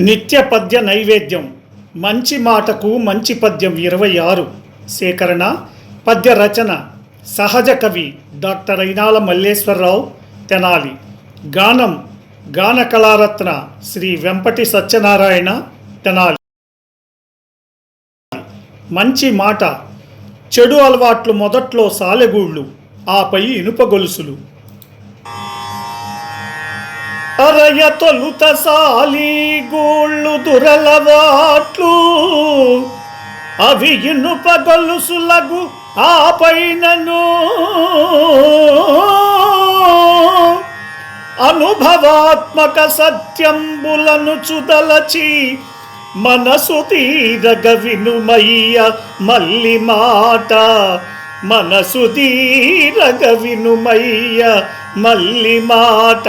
నిత్య పద్య నైవేద్యం. మంచి మాటకు మంచి పద్యం ఇరవై ఆరు. సేకరణ పద్య రచన సహజ కవి డాక్టర్ అయినాల మల్లేశ్వరరావు తెనాలి. గానం గాన కళారత్న శ్రీ వెంపటి సత్యనారాయణ తెనాలి. మంచి మాట చెడు అలవాట్లు మొదట్లో సాలెగూళ్ళు ఆపై ఇనుప గొలుసులు. అరయ తొలుత సాలి గోళ్ళు దురలవాట్లు. అవి ఇనుప గొలుసులగు ఆ పైనను. అనుభవాత్మక సత్యంబులను చుదలచి మనసు తీరగ వినుమయ్య మల్లి మాట. మనసు తీరగ వినుమయ్య మల్లి మాట.